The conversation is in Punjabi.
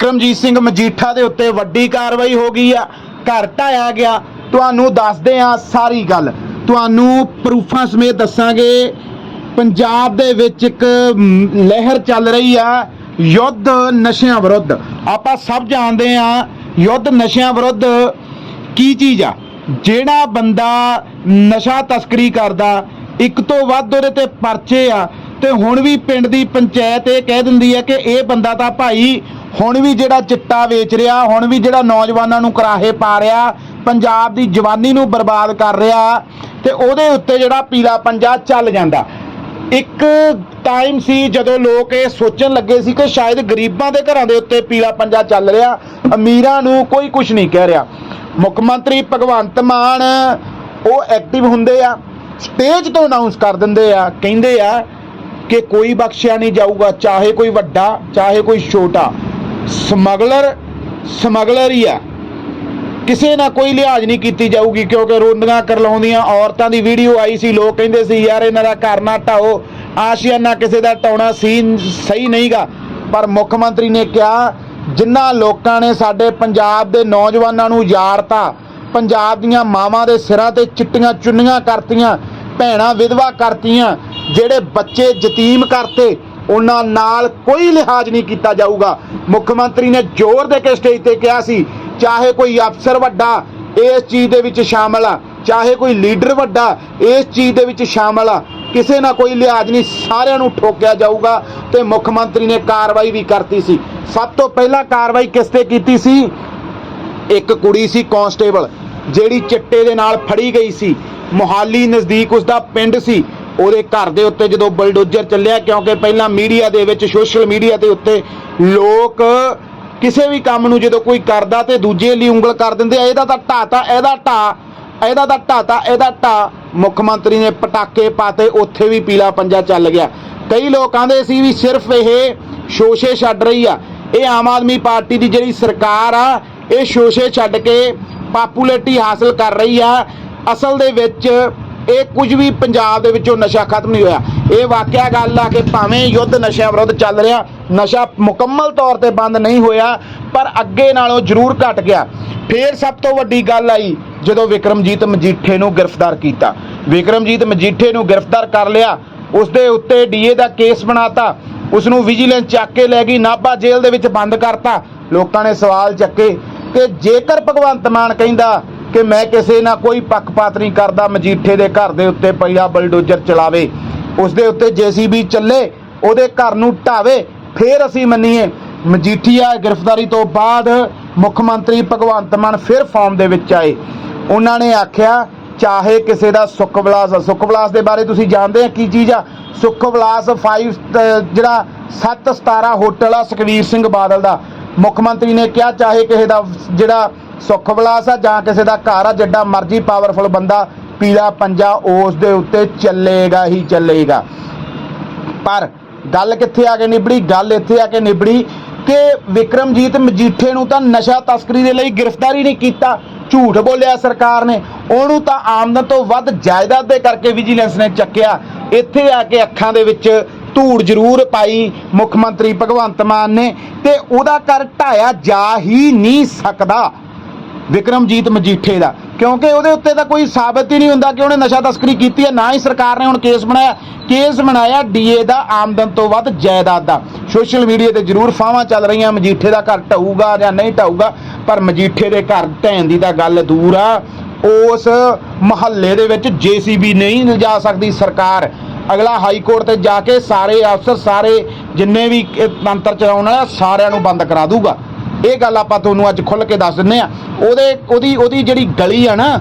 ਵਿਕਰਮਜੀਤ ਸਿੰਘ ਮਜੀਠਾ ਦੇ ਉੱਤੇ ਵੱਡੀ ਕਾਰਵਾਈ ਹੋ ਗਈ ਆ, ਘਰ ਢਾਇਆ ਗਿਆ। ਤੁਹਾਨੂੰ ਦੱਸਦੇ ਆ ਸਾਰੀ ਗੱਲ। ਤੁਹਾਨੂੰ ਪ੍ਰੂਫਾਂ ਸਮੇਤ ਦੱਸਾਂਗੇ। ਪੰਜਾਬ ਦੇ ਵਿੱਚ ਇੱਕ ਲਹਿਰ ਚੱਲ ਰਹੀ ਆ, ਯੁੱਧ ਨਸ਼ਿਆਂ ਵਿਰੁੱਧ। ਆਪਾਂ ਸਭ ਜਾਣਦੇ ਆ ਯੁੱਧ ਨਸ਼ਿਆਂ ਵਿਰੁੱਧ ਕੀ ਚੀਜ਼ ਆ? ਜਿਹੜਾ ਬੰਦਾ ਨਸ਼ਾ ਤਸਕਰੀ ਕਰਦਾ, ਇੱਕ ਤੋਂ ਵੱਧ ਉਹਦੇ ਤੇ ਪਰਚੇ ਆ। ਤੇ ਹੁਣ ਵੀ ਪਿੰਡ ਦੀ ਪੰਚਾਇਤ ਇਹ ਕਹਿ ਦਿੰਦੀ ਹੈ ਕਿ ਇਹ ਬੰਦਾ ਤਾਂ ਭਾਈ ਹੁਣ ਵੀ ਜਿਹੜਾ ਚਿੱਟਾ ਵੇਚ ਰਿਹਾ, ਹੁਣ ਵੀ ਜਿਹੜਾ ਨੌਜਵਾਨਾਂ ਨੂੰ ਕਰਾਹੇ ਪਾ ਰਿਹਾ, ਪੰਜਾਬ ਦੀ ਜਵਾਨੀ ਨੂੰ ਬਰਬਾਦ ਕਰ ਰਿਹਾ ਤੇ ਉਹਦੇ ਉੱਤੇ ਜਿਹੜਾ ਪੀਲਾ ਪੰਜਾ ਚੱਲ ਜਾਂਦਾ। ਇੱਕ ਟਾਈਮ ਸੀ ਜਦੋਂ ਲੋਕ ਇਹ ਸੋਚਣ ਲੱਗੇ ਸੀ ਕਿ ਸ਼ਾਇਦ ਗਰੀਬਾਂ ਦੇ ਘਰਾਂ ਦੇ ਉੱਤੇ ਪੀਲਾ ਪੰਜਾ ਚੱਲ ਰਿਹਾ, ਅਮੀਰਾਂ ਨੂੰ ਕੋਈ ਕੁਝ ਨਹੀਂ ਕਹਿ ਰਿਹਾ। ਮੁੱਖ ਮੰਤਰੀ ਭਗਵੰਤ ਮਾਨ ਉਹ ਐਕਟਿਵ ਹੁੰਦੇ ਆ ਸਟੇਜ ਤੋਂ ਅਨਾਉਂਸ ਕਰ ਦਿੰਦੇ ਆ, ਕਹਿੰਦੇ ਆ ਕਿ ਕੋਈ ਬਖਸ਼ਿਆ ਨਹੀਂ ਜਾਊਗਾ, ਚਾਹੇ ਕੋਈ ਵੱਡਾ, ਚਾਹੇ ਕੋਈ ਛੋਟਾ। ਸਮਗਲਰ ਸਮਗਲਰ ਹੀ ਆ ਕਿਸੇ ਨਾਲ ਕੋਈ ਲਿਹਾਜ਼ ਨਹੀਂ ਕੀਤੀ ਜਾਊਗੀ ਕਿਉਂਕਿ ਰੋਂਦੀਆਂ ਕਰਲਾਉਂਦੀਆਂ ਔਰਤਾਂ ਦੀ ਵੀਡੀਓ ਆਈ ਸੀ। ਲੋਕ ਕਹਿੰਦੇ ਸੀ, ਯਾਰ ਇਹਨਾਂ ਦਾ ਘਰ ਨਾ ਢਾਓ ਆਸ਼ੀਆਨਾ ਕਿਸੇ ਦਾ ਟਾਉਣਾ ਸੀ, ਸਹੀ ਨਹੀਂਗਾ। ਪਰ ਮੁੱਖ ਮੰਤਰੀ ਨੇ ਕਿਹਾ ਜਿਨ੍ਹਾਂ ਲੋਕਾਂ ਨੇ ਸਾਡੇ ਪੰਜਾਬ ਦੇ ਨੌਜਵਾਨਾਂ ਨੂੰ ਯਾਰਤਾ, ਪੰਜਾਬ ਦੀਆਂ ਮਾਵਾਂ ਦੇ ਸਿਰਾਂ ਤੇ ਚਿੱਟੀਆਂ ਚੁੰਨੀਆਂ ਕਰਤੀਆਂ, ਭੈਣਾਂ ਵਿਧਵਾ ਕਰਤੀਆਂ, ਜਿਹੜੇ ਬੱਚੇ ਯਤੀਮ ਕਰਤੇ ਉਹਨਾਂ ਨਾਲ ਕੋਈ ਲਿਹਾਜ਼ ਨਹੀਂ ਕੀਤਾ ਜਾਊਗਾ। ਮੁੱਖ ਮੰਤਰੀ ਨੇ ਜ਼ੋਰ ਦੇ ਕੇ ਸਟੇਜ ਤੇ ਕਿਹਾ ਸੀ, ਚਾਹੇ ਕੋਈ ਅਫਸਰ ਵੱਡਾ ਇਸ ਚੀਜ਼ ਦੇ ਵਿੱਚ ਸ਼ਾਮਲ ਆ, ਚਾਹੇ ਕੋਈ ਲੀਡਰ ਵੱਡਾ ਇਸ ਚੀਜ਼ ਦੇ ਵਿੱਚ ਸ਼ਾਮਲ ਆ, ਕਿਸੇ ਨਾਲ ਕੋਈ ਲਿਹਾਜ਼ ਨਹੀਂ, ਸਾਰਿਆਂ ਨੂੰ ਠੋਕਿਆ ਜਾਊਗਾ ਤੇ ਮੁੱਖ ਮੰਤਰੀ ਨੇ ਕਾਰਵਾਈ ਵੀ ਕਰਤੀ ਸੀ। ਸਭ ਤੋਂ ਪਹਿਲਾਂ ਕਾਰਵਾਈ ਕਿਸ ਤੇ ਕੀਤੀ ਸੀ? ਇੱਕ ਕੁੜੀ ਸੀ ਕਾਂਸਟੇਬਲ, ਜਿਹੜੀ ਚਿੱਟੇ ਦੇ ਨਾਲ ਫੜੀ ਗਈ ਸੀ। ਮੁਹਾਲੀ ਨਜ਼ਦੀਕ ਉਸ ਦਾ ਪਿੰਡ ਸੀ। ਉਹਦੇ ਘਰ ਦੇ ਉੱਤੇ ਜਦੋਂ ਬਲਡੋਜ਼ਰ ਚੱਲਿਆ, ਕਿਉਂਕਿ ਪਹਿਲਾਂ ਮੀਡੀਆ ਦੇ ਵਿੱਚ, ਸੋਸ਼ਲ ਮੀਡੀਆ ਦੇ ਉੱਤੇ ਲੋਕ ਕਿਸੇ ਵੀ ਕੰਮ ਨੂੰ ਜਦੋਂ ਕੋਈ ਕਰਦਾ ਤੇ ਦੂਜੇ ਲਈ ਉਂਗਲ ਕਰ ਦਿੰਦੇ ਆ, ਇਹਦਾ ਤਾਂ ਢਾਤਾ ਇਹਦਾ ਢਾ ਇਹਦਾ ਤਾਂ ਢਾਤਾ ਇਹਦਾ ਢਾ ਮੁੱਖ ਮੰਤਰੀ ਨੇ ਪਟਾਕੇ ਪਾਤੇ, ਉੱਥੇ ਵੀ ਪੀਲਾ ਪੰਜਾ ਚੱਲ ਗਿਆ। ਕਈ ਲੋਕ ਆਂਦੇ ਸੀ ਵੀ ਸਿਰਫ ਇਹ ਸ਼ੋਸ਼ੇ ਛੱਡ ਰਹੀ ਆ। ਇਹ ਆਮ ਆਦਮੀ ਪਾਰਟੀ ਦੀ ਜਿਹੜੀ ਸਰਕਾਰ ਆ, ਇਹ ਸ਼ੋਸ਼ੇ ਛੱਡ ਕੇ ਪਾਪੂਲੈਰਿਟੀ ਹਾਸਲ ਕਰ ਰਹੀ ਆ। ਅਸਲ ਦੇ ਵਿੱਚ ਇਹ ਕੁਝ ਵੀ ਪੰਜਾਬ ਦੇ ਵਿੱਚੋਂ ਨਸ਼ਾ ਖਤਮ ਨਹੀਂ ਹੋਇਆ। ਇਹ ਵਾਕਿਆ ਗੱਲ ਆ ਕਿ ਭਾਵੇਂ ਯੁੱਧ ਨਸ਼ਿਆਂ ਵਿਰੁੱਧ ਚੱਲ ਰਿਹਾ, ਨਸ਼ਾ ਮੁਕੰਮਲ ਤੌਰ ਤੇ ਬੰਦ ਨਹੀਂ ਹੋਇਆ, ਪਰ ਅੱਗੇ ਨਾਲੋਂ ਜ਼ਰੂਰ ਘਟ ਗਿਆ। ਫੇਰ ਸਭ ਤੋਂ ਵੱਡੀ ਗੱਲ ਆਈ, ਜਦੋਂ ਵਿਕਰਮਜੀਤ ਮਜੀਠੇ ਨੂੰ ਗ੍ਰਿਫਤਾਰ ਕੀਤਾ। ਵਿਕਰਮਜੀਤ ਮਜੀਠੇ ਨੂੰ ਗ੍ਰਿਫਤਾਰ ਕਰ ਲਿਆ। ਉਸ ਦੇ ਉੱਤੇ ਡੀਏ ਦਾ ਕੇਸ ਬਣਾਤਾ। ਉਸ ਨੂੰ ਵਿਜੀਲੈਂਸ ਚੱਕ ਕੇ ਲੈ ਗਈ, ਨਾਭਾ ਜੇਲ੍ਹ ਦੇ ਵਿੱਚ ਬੰਦ ਕਰਤਾ। ਲੋਕਾਂ ਨੇ ਸਵਾਲ ਚੱਕੇ ਕਿ ਜੇਕਰ ਭਗਵੰਤ ਮਾਨ ਕਹਿੰਦਾ ਕਿ ਮੈਂ ਕਿਸੇ ਨਾਲ ਕੋਈ ਪੱਖਪਾਤ ਨਹੀਂ ਕਰਦਾ, ਮਜੀਠੇ ਦੇ ਘਰ ਦੇ ਉੱਤੇ ਪਹਿਲਾ ਬਲਡੋਜ਼ਰ ਚਲਾਵੇ ਉਸ ਦੇ ਉੱਤੇ ਜੀਸੀਬੀ ਚੱਲੇ, ਉਹਦੇ ਘਰ ਨੂੰ ਢਾਵੇ, ਫੇਰ ਅਸੀਂ ਮੰਨੀਏ। ਮਜੀਠੀਆ ਗ੍ਰਿਫਤਾਰੀ ਤੋਂ ਬਾਅਦ ਮੁੱਖ ਮੰਤਰੀ ਭਗਵੰਤ ਮਾਨ ਫਿਰ ਫਾਰਮ ਦੇ ਵਿੱਚ ਆਏ। ਉਹਨਾਂ ਨੇ ਆਖਿਆ, ਚਾਹੇ ਕਿਸੇ ਦਾ ਸੁੱਖ ਵਿਲਾਸ ਸੁੱਖ ਵਿਲਾਸ ਦੇ ਬਾਰੇ ਤੁਸੀਂ ਜਾਣਦੇ ਆ ਕੀ ਚੀਜ਼ ਆ? ਸੁੱਖ ਵਿਲਾਸ 5 ਜਿਹੜਾ 7 17 ਹੋਟਲ ਆ, ਸੁਖਵੀਰ ਸਿੰਘ ਬਾਦਲ ਦਾ। ਮੁੱਖ ਮੰਤਰੀ ਨੇ ਕਿਹਾ, ਚਾਹੇ ਕਿਸੇ ਦਾ ਜਿਹੜਾ ਸੁੱਖ ਵਿਲਾਸ ਆ, ਜਾਂ ਕਿਸੇ ਦਾ ਘਰ ਆ, ਜਿੱਡਾ ਮਰਜ਼ੀ ਪਾਵਰਫੁਲ ਬੰਦਾ ਪੀਲਾ ਪੰਜਾ ਉਸ ਦੇ ਉੱਤੇ ਚੱਲੇਗਾ ਹੀ ਚੱਲੇਗਾ। ਪਰ ਗੱਲ ਕਿੱਥੇ ਆ ਕੇ ਨਿਬੜੀ? ਗੱਲ ਇੱਥੇ ਆ ਕੇ ਨਿਬੜੀ ਕਿ ਵਿਕਰਮਜੀਤ ਮਜੀਠੇ ਨੂੰ ਤਾਂ ਨਸ਼ਾ ਤਸਕਰੀ ਦੇ ਲਈ ਗ੍ਰਿਫਤਾਰੀ ਨਹੀਂ ਕੀਤਾ। ਝੂਠ ਬੋਲਿਆ ਸਰਕਾਰ ਨੇ। ਉਹਨੂੰ ਤਾਂ ਆਮਦਨ ਤੋਂ ਵੱਧ ਜਾਇਦਾਦ ਦੇ ਕਰਕੇ ਵਿਜੀਲੈਂਸ ਨੇ ਚੱਕਿਆ। ਇੱਥੇ ਆ ਕੇ ਅੱਖਾਂ ਦੇ ਵਿੱਚ ਧੂੜ ਜ਼ਰੂਰ ਪਾਈ ਮੁੱਖ ਮੰਤਰੀ ਭਗਵੰਤ ਮਾਨ ਨੇ ਤੇ ਉਹਦਾ ਕਰ ਢਾਇਆ ਜਾ ਹੀ ਨਹੀਂ ਸਕਦਾ। ਵਿਕਰਮਜੀਤ ਮਜੀਠੇ ਦਾ। ਕਿਉਂਕਿ ਉਹਦੇ ਉੱਤੇ ਤਾਂ ਕੋਈ ਸਾਬਤ ਹੀ ਨਹੀਂ ਹੁੰਦਾ ਕਿ ਉਹਨੇ ਨਸ਼ਾ ਤਸਕਰੀ ਕੀਤੀ ਹੈ, ਨਾ ਹੀ ਸਰਕਾਰ ਨੇ ਹੁਣ ਕੇਸ ਬਣਾਇਆ। ਕੇਸ ਬਣਾਇਆ ਡੀਏ ਦਾ ਆਮਦਨ ਤੋਂ ਵੱਧ ਜਾਇਦਾਦ ਦਾ। ਸੋਸ਼ਲ ਮੀਡੀਆ ਤੇ ਜ਼ਰੂਰ ਫਾਵਾਂ ਚੱਲ ਰਹੀਆਂ, ਮਜੀਠੇ ਦਾ ਘਰ ਢਾਊਗਾ ਜਾਂ ਨਹੀਂ ਢਾਊਗਾ ਪਰ ਮਜੀਠੇ ਦੇ ਘਰ ਢਹਿਣ ਦੀ ਤਾਂ ਗੱਲ ਦੂਰ ਆ। ਉਸ ਮਹੱਲੇ ਦੇ ਵਿੱਚ ਜੀਸੀਬੀ ਨਹੀਂ ਲਿਜਾ ਸਕਦੀ ਸਰਕਾਰ। ਅਗਲਾ ਹਾਈ ਕੋਰਟ ਤੇ ਜਾ ਕੇ ਸਾਰੇ ਅਫਸਰ, ਸਾਰੇ ਜਿੰਨੇ ਵੀ ਤੰਤਰ ਚਲਾਉਣ ਵਾਲੇ ਸਾਰਿਆਂ ਨੂੰ ਬੰਦ ਕਰਾ ਦੂਗਾ। ਇਹ ਗੱਲ ਆਪਾਂ ਤੁਹਾਨੂੰ ਅੱਜ ਖੁੱਲ ਕੇ ਦੱਸ ਦਿੰਨੇ ਆ ਉਹਦੇ ਉਹਦੀ ਉਹਦੀ ਜਿਹੜੀ ਗਲੀ ਆ ਨਾ